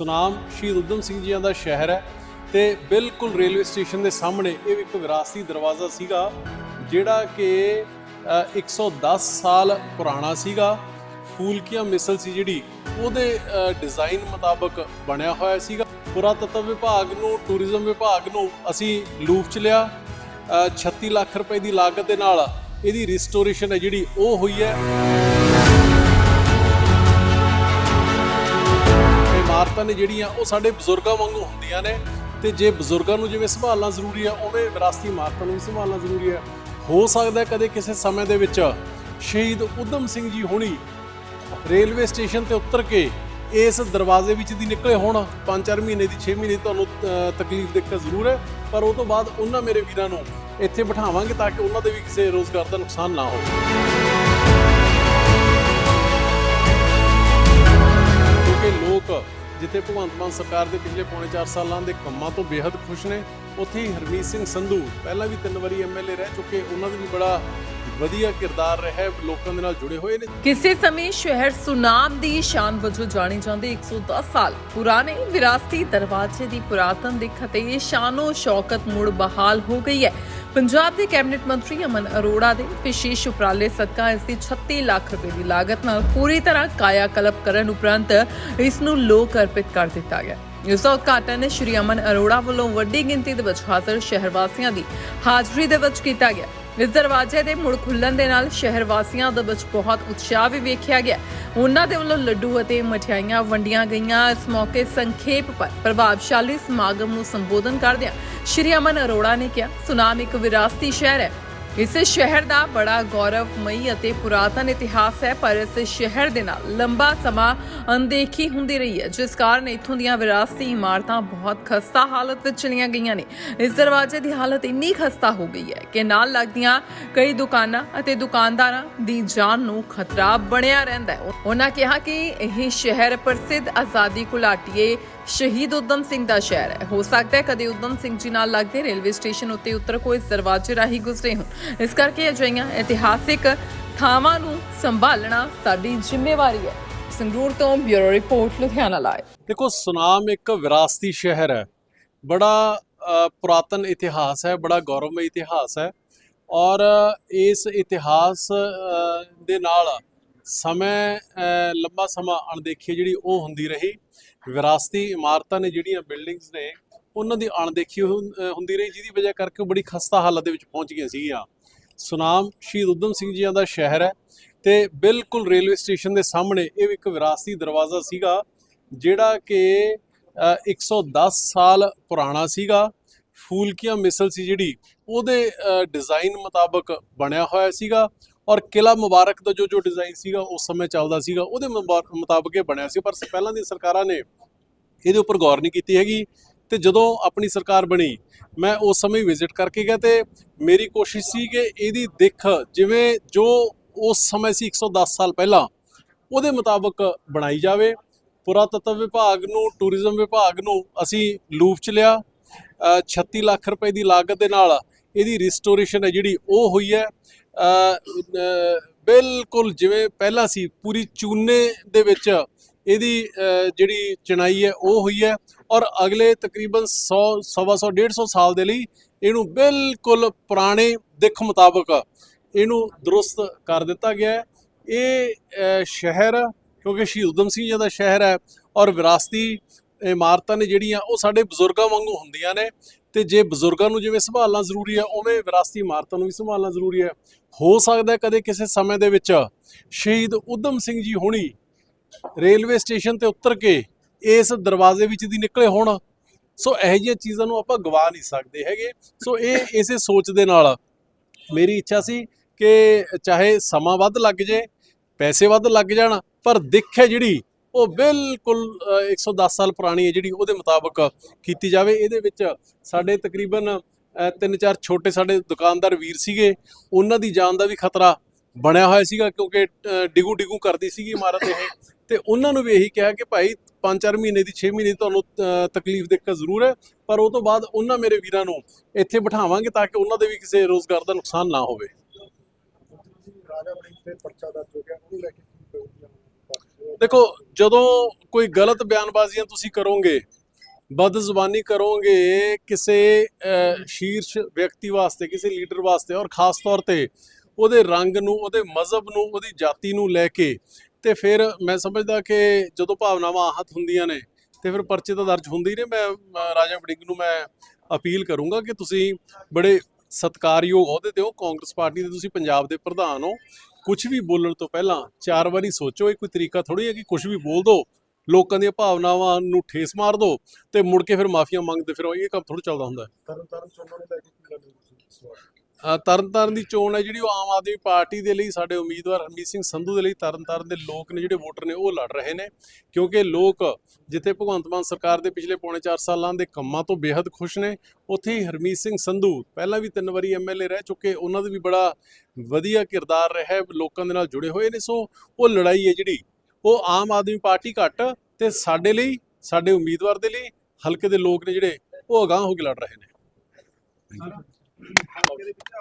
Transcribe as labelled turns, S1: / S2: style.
S1: ਸੁਨਾਮ ਸ਼ਹੀਦ ਉਦਮ ਸਿੰਘ ਜੀਆਂ ਦਾ ਸ਼ਹਿਰ ਹੈ ਤੇ ਬਿਲਕੁਲ ਰੇਲਵੇ ਸਟੇਸ਼ਨ ਦੇ ਸਾਹਮਣੇ ਇਹ ਇੱਕ ਵਿਰਾਸਤੀ ਦਰਵਾਜ਼ਾ ਸੀਗਾ ਜਿਹੜਾ ਕਿ ਅ, 110 ਸਾਲ ਪੁਰਾਣਾ ਸੀਗਾ। ਫੂਲਕੀਆਂ ਮਿਸਲ ਸੀ ਜਿਹੜੀ ਉਹਦੇ ਅ, ਡਿਜ਼ਾਈਨ ਮੁਤਾਬਕ ਬਣਿਆ ਹੋਇਆ ਸੀਗਾ। ਪੁਰਾਤੱਤਵ ਵਿਭਾਗ ਨੂੰ ਟੂਰਿਜ਼ਮ ਵਿਭਾਗ ਨੂੰ ਅਸੀਂ ਲੂਪ ਚ ਲਿਆ ਅ, 36 ਲੱਖ ਰੁਪਏ ਦੀ ਲਾਗਤ ਦੇ ਨਾਲ ਇਹਦੀ ਰਿਸਟੋਰੇਸ਼ਨ ਹੈ ਜਿਹੜੀ ਉਹ ਹੋਈ ਹੈ। ਇਮਾਰਤਾਂ ਨੇ ਜਿਹੜੀਆਂ ਉਹ ਸਾਡੇ ਬਜ਼ੁਰਗਾਂ ਵਾਂਗੂ ਹੁੰਦੀਆਂ ਨੇ ਤੇ ਜੇ ਬਜ਼ੁਰਗਾਂ ਨੂੰ ਜਿਵੇਂ ਸੰਭਾਲਣਾ ਜ਼ਰੂਰੀ ਹੈ ਉਵੇਂ ਵਿਰਾਸਤੀ ਇਮਾਰਤਾਂ ਨੂੰ ਵੀ ਸੰਭਾਲਣਾ ਜ਼ਰੂਰੀ ਹੈ ਹੋ ਸਕਦਾ ਕਦੇ ਕਿਸੇ ਸਮੇਂ ਦੇ ਵਿੱਚ ਸ਼ਹੀਦ ਉਦਮ ਸਿੰਘ ਜੀ ਹੋਣੀ ਰੇਲਵੇ ਸਟੇਸ਼ਨ ਤੇ ਉਤਰ ਕੇ ਇਸ ਦਰਵਾਜ਼ੇ ਵਿੱਚ ਦੀ ਨਿਕਲੇ ਹੋਣ। 5-4 ਮਹੀਨੇ ਦੀ 6 ਮਹੀਨੇ ਦੀ ਤੁਹਾਨੂੰ ਤਕਲੀਫ ਦਿੱਕਤ ਜ਼ਰੂਰ ਹੈ। ਪਰ ਉਹ ਤੋਂ ਬਾਅਦ ਉਹਨਾਂ ਮੇਰੇ ਵੀਰਾਂ ਨੂੰ ਇੱਥੇ ਬਿਠਾਵਾਂਗੇ ਤਾਂ ਕਿ ਉਹਨਾਂ ਦੇ ਵੀ ਕਿਸੇ ਰੋਜ਼ਗਾਰ ਦਾ ਨੁਕਸਾਨ ਨਾ ਹੋਵੇ। ਜਿੱਥੇ ਭਗਵੰਤ ਮਾਨ ਸਰਕਾਰ ਦੇ ਪਿਛਲੇ ਪੌਣੇ 4 ਸਾਲਾਂ ਦੇ ਕੰਮਾਂ ਤੋਂ ਬੇहद ਖੁਸ਼ ਨੇ, ਉੱਥੇ ਹੀ ਹਰਮੀਤ ਸਿੰਘ ਸੰਧੂ ਪਹਿਲਾਂ ਵੀ ਤਿੰਨ ਵਾਰੀ ਐਮਐਲਏ ਰਹਿ ਚੁੱਕੇ, ਉਹਨਾਂ ਦਾ ਵੀ ਬੜਾ ਵਧੀਆ ਕਿਰਦਾਰ ਰਿਹਾ ਲੋਕਾਂ ਦੇ ਨਾਲ ਜੁੜੇ ਹੋਏ ਨੇ।
S2: ਕਿਸੇ ਸਮੇਂ ਸ਼ਹਿਰ ਸੁਨਾਮ ਦੀ ਸ਼ਾਨ ਵਜੋਂ ਜਾਣੇ ਜਾਂਦੇ 110 ਸਾਲ ਪੁਰਾਣੇ ਵਿਰਾਸਤੀ ਦਰਵਾਜ਼ੇ ਦੀ ਪੁਰਾਤਨ ਦਿੱਖ ਅਤੇ ਸ਼ਾਨੋ ਸ਼ੌਕਤ ਮੁੜ ਬਹਾਲ ਹੋ ਗਈ ਹੈ। ਪੰਜਾਬ ਦੇ ਕੈਬਨਿਟ ਮੰਤਰੀ ਅਮਨ ਅਰੋੜਾ ਦੇ ਵਿਸ਼ੇਸ਼ ਉਪਰਾਲੇ ਸਦਕਾ ਇਸ ਦੀ 36 ਲੱਖ ਰੁਪਏ ਦੀ ਲਾਗਤ ਨਾਲ ਪੂਰੀ ਤਰ੍ਹਾਂ ਕਾਇਆ ਕਲਪ ਕਰਨ ਉਪਰੰਤ ਇਸ ਨੂੰ ਲੋਕ ਅਰਪਿਤ ਕਰ ਦਿੱਤਾ ਗਿਆ। ਇਸ ਦਾ ਉਦਘਾਟਨ ਸ਼੍ਰੀ ਅਮਨ ਅਰੋੜਾ ਵੱਲੋਂ ਵੱਡੀ ਗਿਣਤੀ ਦੇ ਵਿੱਚ ਹਾਜ਼ਰ ਸ਼ਹਿਰ ਵਾਸੀਆਂ ਦੀ ਹਾਜ਼ਰੀ ਦੇ ਵਿੱਚ ਕੀਤਾ ਗਿਆ। ਇਸ ਦਰਵਾਜ਼ੇ ਦੇ ਮੁੜ ਖੁੱਲਣ ਦੇ ਨਾਲ ਸ਼ਹਿਰ ਵਾਸੀਆਂ ਦੇ ਵਿੱਚ ਬਹੁਤ ਉਤਸ਼ਾਹ ਵੀ ਵੇਖਿਆ ਗਿਆ। ਉਹਨਾਂ ਦੇ ਵੱਲੋਂ ਲੱਡੂ ਅਤੇ ਮਠਿਆਈਆਂ ਵੰਡੀਆਂ ਗਈਆਂ। ਇਸ ਮੌਕੇ ਸੰਖੇਪ ਪਰ ਪ੍ਰਭਾਵਸ਼ਾਲੀ ਸਮਾਗਮ ਨੂੰ ਸੰਬੋਧਨ ਕਰਦਿਆਂ ਸ਼੍ਰੀ ਅਮਨ ਅਰੋੜਾ ਨੇ ਕਿਹਾ, ਸੁਨਾਮ ਇੱਕ ਵਿਰਾਸਤੀ ਸ਼ਹਿਰ ਹੈ। ਇਸ ਸ਼ਹਿਰ ਦਾ ਬੜਾ ਗੌਰਵਮਈ ਅਤੇ ਪੁਰਾਤਨ ਇਤਿਹਾਸ ਹੈ, ਪਰ ਇਸ ਸ਼ਹਿਰ ਦੇ ਨਾਲ ਲੰਬਾ ਸਮਾਂ ਅਣਦੇਖੀ ਹੁੰਦੀ ਰਹੀ ਹੈ, ਜਿਸ ਕਾਰਨ ਇੱਥੋਂ ਦੀਆਂ ਵਿਰਾਸਤੀ ਇਮਾਰਤਾਂ ਬਹੁਤ ਖਸਤਾ ਹਾਲਤ ਵਿੱਚ ਚਲੀਆਂ ਗਈਆਂ ਨੇ। ਇਸ ਦਰਵਾਜ਼ੇ ਦੀ ਹਾਲਤ ਇੰਨੀ ਖਸਤਾ ਹੋ ਗਈ ਹੈ ਕਿ ਨਾਲ ਲੱਗਦੀਆਂ ਕਈ ਦੁਕਾਨਾਂ ਅਤੇ ਦੁਕਾਨਦਾਰਾਂ ਦੀ ਜਾਨ ਨੂੰ ਖਤਰਾ ਬਣਿਆ ਰਹਿੰਦਾ ਹੈ। ਉਹਨਾਂ ਕਿਹਾ ਕਿ ਇਹ ਸ਼ਹਿਰ ਪ੍ਰਸਿੱਧ ਆਜ਼ਾਦੀ ਘੁਲਾਟੀਏ ਸ਼ਹੀਦ ਉਦਮ ਸਿੰਘ ਦਾ ਸ਼ਹਿਰ ਹੈ। ਹੋ ਸਕਦਾ ਹੈ ਕਦੇ ਉਦਮ ਸਿੰਘ ਜੀ ਨਾਲ ਲੱਗਦੇ ਰੇਲਵੇ ਸਟੇਸ਼ਨ ਉੱਤੇ ਉਤਰ ਕੋਈ ਦਰਵਾਜ਼ੇ ਰਾਹੀਂ ਗੁਜ਼ਰੇ ਹੋਣ। ਇਸ ਕਰਕੇ ਅਜਿਹੀਆਂ ਇਤਿਹਾਸਿਕ ਥਾਵਾਂ ਨੂੰ ਸੰਭਾਲਣਾ ਸਾਡੀ ਜ਼ਿੰਮੇਵਾਰੀ ਹੈ। ਸੰਗਰੂਰ ਤੋਂ ਬਿਊਰੋ ਰਿਪੋਰਟ ਲੁਧਿਆਣਾ ਲਾਈਵ
S1: ਦੇਖੋ ਸੁਨਾਮ ਇੱਕ ਵਿਰਾਸਤੀ ਸ਼ਹਿਰ ਹੈ। ਬੜਾ ਪੁਰਾਤਨ ਇਤਿਹਾਸ ਹੈ ਬੜਾ ਗੌਰਵਮਈ ਇਤਿਹਾਸ ਹੈ। ਔਰ ਇਸ ਇਤਿਹਾਸ ਦੇ ਨਾਲ ਸਮੇਂ ਅ, ਲੰਬਾ ਸਮਾਂ ਅਣਦੇਖੀ ਜਿਹੜੀ ਉਹ ਹੁੰਦੀ ਰਹੀ। ਵਿਰਾਸਤੀ ਇਮਾਰਤਾਂ ਨੇ ਜਿਹੜੀਆਂ ਬਿਲਡਿੰਗਸ ਨੇ ਉਹਨਾਂ ਦੀ ਅਣਦੇਖੀ ਹੁੰ- ਹੁੰਦੀ ਰਹੀ ਜਿਹਦੀ ਵਜ੍ਹਾ ਕਰਕੇ ਉਹ ਬੜੀ ਖਸਤਾ ਹਾਲਤ ਦੇ ਵਿੱਚ ਪਹੁੰਚ ਗਈਆਂ ਸੀਗੀਆਂ। ਸੁਨਾਮ ਸ਼ਹੀਦ ਉਦਮ ਸਿੰਘ ਜੀਆਂ ਦਾ ਸ਼ਹਿਰ ਹੈ ਤੇ ਬਿਲਕੁਲ ਰੇਲਵੇ ਸਟੇਸ਼ਨ ਦੇ ਸਾਹਮਣੇ ਇਹ ਇੱਕ ਵਿਰਾਸਤੀ ਦਰਵਾਜ਼ਾ ਸੀਗਾ ਜਿਹੜਾ ਕਿ ਅ, 110 ਸਾਲ ਪੁਰਾਣਾ ਸੀਗਾ। ਫੂਲਕੀਆਂ ਮਿਸਲ ਸੀ ਜਿਹੜੀ ਉਹਦੇ ਅ, ਡਿਜ਼ਾਈਨ ਮੁਤਾਬਕ ਬਣਿਆ ਹੋਇਆ ਸੀਗਾ। ਔਰ ਕਿਲਾ ਮੁਬਾਰਕ ਦਾ ਜੋ ਜੋ ਡਿਜ਼ਾਈਨ ਸੀਗਾ ਉਸ ਸਮੇਂ ਚੱਲਦਾ ਸੀਗਾ ਉਹਦੇ ਮੁਬਾ- ਮੁਤਾਬਕ ਇਹ ਬਣਿਆ ਸੀ। ਪਰ ਪਹਿਲਾਂ ਦੀ ਸਰਕਾਰਾਂ ਨੇ ਇਹਦੇ ਉੱਪਰ ਗੌਰ ਨਹੀਂ ਕੀਤੀ ਹੈਗੀ। ਤੇ ਜਦੋਂ ਆਪਣੀ ਸਰਕਾਰ ਬਣੀ ਮੈਂ ਉਸ ਸਮੇਂ ਵਿਜ਼ਿਟ ਕਰਕੇ ਗਿਆ ਤੇ ਮੇਰੀ ਕੋਸ਼ਿਸ਼ ਸੀ ਕਿ ਇਹਦੀ ਦਿੱਖ ਜਿਵੇਂ ਜੋ ਉਸ ਸਮੇਂ ਸੀ 110 ਸਾਲ ਪਹਿਲਾਂ ਉਹਦੇ ਮੁਤਾਬਕ ਬਣਾਈ ਜਾਵੇ। ਪੁਰਾਤੱਤਵ ਵਿਭਾਗ ਨੂੰ ਟੂਰਿਜ਼ਮ ਵਿਭਾਗ ਨੂੰ ਅਸੀਂ ਲੂਪ ਚ ਲਿਆ। ਅ, 36 ਲੱਖ ਰੁਪਏ ਦੀ ਲਾਗਤ ਦੇ ਨਾਲ ਇਹਦੀ ਰਿਸਟੋਰੇਸ਼ਨ ਹੈ ਜਿਹੜੀ ਉਹ ਹੋਈ ਹੈ। ਬਿਲਕੁਲ ਜਿਵੇਂ ਪਹਿਲਾਂ ਸੀ, ਪੂਰੀ ਚੂਨੇ ਦੇ ਵਿੱਚ ਇਹਦੀ ਜਿਹੜੀ ਚਣਾਈ ਹੈ, ਉਹ ਹੋਈ ਹੈ ਔਰ ਅਗਲੇ ਤਕਰੀਬਨ 100 ਸਵਾ ਸੌ 150 ਸਾਲ ਦੇ ਲਈ ਇਹਨੂੰ ਬਿਲਕੁਲ ਪੁਰਾਣੇ ਦਿੱਖ ਮੁਤਾਬਕ ਇਹਨੂੰ ਦਰੁਸਤ ਕਰ ਦਿੱਤਾ ਗਿਆ ਹੈ। ਇਹ ਸ਼ਹਿਰ, ਕਿਉਂਕਿ ਸ਼ਹੀਦ ਉਦਮ ਸਿੰਘ ਜੀ ਦਾ ਸ਼ਹਿਰ ਹੈ ਔਰ ਵਿਰਾਸਤੀ ਇਮਾਰਤਾਂ ਨੇ ਜਿਹੜੀਆਂ, ਉਹ ਸਾਡੇ ਬਜ਼ੁਰਗਾਂ ਵਾਂਗੂ ਹੁੰਦੀਆਂ ਨੇ। ਤੇ ਜੇ ਬਜ਼ੁਰਗਾਂ ਨੂੰ ਜਿਵੇਂ ਸੰਭਾਲਣਾ ਜ਼ਰੂਰੀ ਹੈ, ਉਵੇਂ ਵਿਰਾਸਤੀ ਇਮਾਰਤਾਂ ਨੂੰ ਵੀ ਸੰਭਾਲਣਾ ਜ਼ਰੂਰੀ ਹੈ। ਹੋ ਸਕਦਾ ਹੈ ਕਦੇ ਕਿਸੇ ਸਮੇਂ ਦੇ ਵਿੱਚ ਸ਼ਹੀਦ ਉਦਮ ਸਿੰਘ ਜੀ ਹੋਣੀ ਰੇਲਵੇ ਸਟੇਸ਼ਨ ਤੇ ਉਤਰ ਕੇ ਇਸ ਦਰਵਾਜ਼ੇ ਵਿੱਚ ਦੀ ਨਿਕਲੇ ਹੋਣ। ਸੋ ਇਹੋ ਜਿਹੀਆਂ ਚੀਜ਼ਾਂ ਨੂੰ ਆਪਾਂ ਗਵਾ ਨਹੀਂ ਸਕਦੇ ਹੈਗੇ। ਸੋ ਇਹ ਇਸੇ ਸੋਚ ਦੇ ਨਾਲ ਮੇਰੀ ਇੱਛਾ ਸੀ ਕਿ ਚਾਹੇ ਸਮਾਂ ਵੱਧ ਲੱਗ ਜੇ, ਪੈਸੇ ਵੱਧ ਲੱਗ ਜਾਣ, ਪਰ ਦਿੱਖ ਹੈ ਜਿਹੜੀ ਉਹ ਬਿਲਕੁਲ ਅ, 110 ਸਾਲ ਪੁਰਾਣੀ ਹੈ ਜਿਹੜੀ ਉਹਦੇ ਮੁਤਾਬਕ ਕੀਤੀ ਜਾਵੇ। ਇਹਦੇ ਵਿੱਚ ਸਾਡੇ ਤਕਰੀਬਨ ਤਿੰਨ ਚਾਰ ਛੋਟੇ ਸਾਡੇ ਦੁਕਾਨਦਾਰ ਵੀਰ ਸੀਗੇ। ਉਹਨਾਂ ਦੀ ਜਾਨ ਦਾ ਵੀ ਖਤਰਾ ਬਣਿਆ ਹੋਇਆ ਸੀਗਾ ਕਿਉਂਕਿ ਡਿਗੂ ਡਿਗੂ ਕਰਦੀ ਸੀਗੀ ਇਮਾਰਤ ਇਹ। ਤੇ ਉਹਨਾਂ ਨੂੰ ਵੀ ਇਹੀ ਕਿਹਾ ਕਿ ਭਾਈ 5-4 ਮਹੀਨੇ ਦੀ 6 ਮਹੀਨੇ ਦੀ ਤੁਹਾਨੂੰ ਤਕਲੀਫ ਦਿੱਕਤ ਜ਼ਰੂਰ ਹੈ। ਪਰ ਉਹ ਤੋਂ ਬਾਅਦ ਉਹਨਾਂ ਮੇਰੇ ਵੀਰਾਂ ਨੂੰ ਇੱਥੇ ਬਿਠਾਵਾਂਗੇ ਤਾਂ ਕਿ ਉਹਨਾਂ ਦੇ ਵੀ ਕਿਸੇ ਰੋਜ਼ਗਾਰ ਦਾ ਨੁਕਸਾਨ ਨਾ ਹੋਵੇ।
S3: ਰਾਜਾ ਬਣੀ ਤੇ ਪਰਚਾ ਦਰਜ ਹੋ ਗਿਆ ਉਹਨੂੰ ਲੈ ਕੇ
S1: ਦੇਖੋ, ਜਦੋਂ ਕੋਈ ਗਲਤ ਬਿਆਨਬਾਜ਼ੀਆਂ ਤੁਸੀਂ ਕਰੋਗੇ, ਬਦਜ਼ੁਬਾਨੀ ਕਰੋਗੇ, ਕਿਸੇ ਸ਼ੀਰਸ਼ ਵਿਅਕਤੀ ਵਾਸਤੇ, ਕਿਸੇ ਲੀਡਰ ਵਾਸਤੇ ਔਰ ਖਾਸ ਤੌਰ ਤੇ ਉਹਦੇ ਰੰਗ ਨੂੰ, ਉਹਦੇ ਮਜ਼ਹਬ ਨੂੰ, ਉਹਦੀ ਜਾਤੀ ਨੂੰ ਲੈ ਕੇ, ਤੇ ਫਿਰ ਮੈਂ ਸਮਝਦਾ ਕਿ ਜਦੋਂ ਭਾਵਨਾਵਾਂ ਆਹਤ ਹੁੰਦੀਆਂ ਨੇ, ਤੇ ਫਿਰ ਪਰਚੇ ਤਾਂ ਦਰਜ ਹੁੰਦੇ ਹੀ ਨੇ ਮੈਂ ਰਾਜਾ ਵੜਿੰਗ ਨੂੰ ਮੈਂ ਅਪੀਲ ਕਰੂੰਗਾ ਕਿ ਤੁਸੀਂ ਬੜੇ ਸਤਿਕਾਰਯੋਗ ਅਹੁਦੇ ਤੇ ਹੋ, ਕਾਂਗਰਸ ਪਾਰਟੀ ਦੇ ਤੁਸੀਂ ਪੰਜਾਬ ਦੇ ਪ੍ਰਧਾਨ ਹੋ ਕੁਝ ਵੀ ਬੋਲਣ ਤੋਂ ਪਹਿਲਾਂ ਚਾਰ ਵਾਰੀ ਸੋਚੋ ਇਹ ਕੋਈ ਤਰੀਕਾ ਥੋੜੀ ਹੈ ਕਿ ਕੁਝ ਵੀ ਬੋਲ ਦੋ ਲੋਕਾਂ ਦੀਆਂ ਭਾਵਨਾਵਾਂ ਨੂੰ ਠੇਸ ਮਾਰ ਦੋ ਤੇ ਮੁੜ ਕੇ ਫਿਰ ਮਾਫੀਆਂ ਮੰਗਦੇ ਫਿਰ ਇਹ ਕੰਮ ਥੋੜਾ ਚੱਲਦਾ ਹੁੰਦਾ ਹੈ।
S3: ਤਰਨ ਤਾਰਨ
S1: ਤਰਨਤਾਰਨ ਦੀ ਚੋਣ ਹੈ ਜਿਹੜੀ ਉਹ ਆਮ ਆਦਮੀ ਪਾਰਟੀ ਦੇ ਲਈ ਸਾਡੇ ਉਮੀਦਵਾਰ ਹਰਮੀਤ ਸਿੰਘ ਸੰਧੂ ਦੇ ਲਈ ਤਰਨਤਾਰਨ ਦੇ ਲੋਕ ਨੇ ਜਿਹੜੇ ਵੋਟਰ ਨੇ ਉਹ ਲੜ ਰਹੇ ਨੇ ਕਿਉਂਕਿ ਲੋਕ ਜਿੱਥੇ ਭਗਵੰਤ ਮਾਨ ਸਰਕਾਰ ਦੇ ਪਿਛਲੇ ਪੌਣੇ 4 ਸਾਲਾਂ ਦੇ ਕੰਮਾਂ ਤੋਂ ਬੇहद ਖੁਸ਼ ਨੇ, ਉੱਥੇ ਹੀ ਹਰਮੀਤ ਸਿੰਘ ਸੰਧੂ ਪਹਿਲਾਂ ਵੀ ਤਿੰਨ ਵਾਰੀ ਐਮਐਲਏ ਰਹਿ ਚੁੱਕੇ, ਉਹਨਾਂ ਦਾ ਵੀ ਬੜਾ ਵਧੀਆ ਕਿਰਦਾਰ ਰਿਹਾ ਹੈ, ਲੋਕਾਂ ਦੇ ਨਾਲ ਜੁੜੇ ਹੋਏ ਨੇ, ਸੋ ਉਹ ਲੜਾਈ ਹੈ ਜਿਹੜੀ, ਉਹ ਆਮ ਆਦਮੀ ਪਾਰਟੀ ਘੱਟ ਤੇ ਸਾਡੇ ਲਈ, ਸਾਡੇ ਉਮੀਦਵਾਰ ਦੇ ਲਈ, ਹਲਕੇ ਦੇ ਲੋਕ ਨੇ ਜਿਹੜੇ, ਉਹ ਅਗਾਂਹ ਹੋ ਕੇ ਲੜ ਰਹੇ ਨੇ।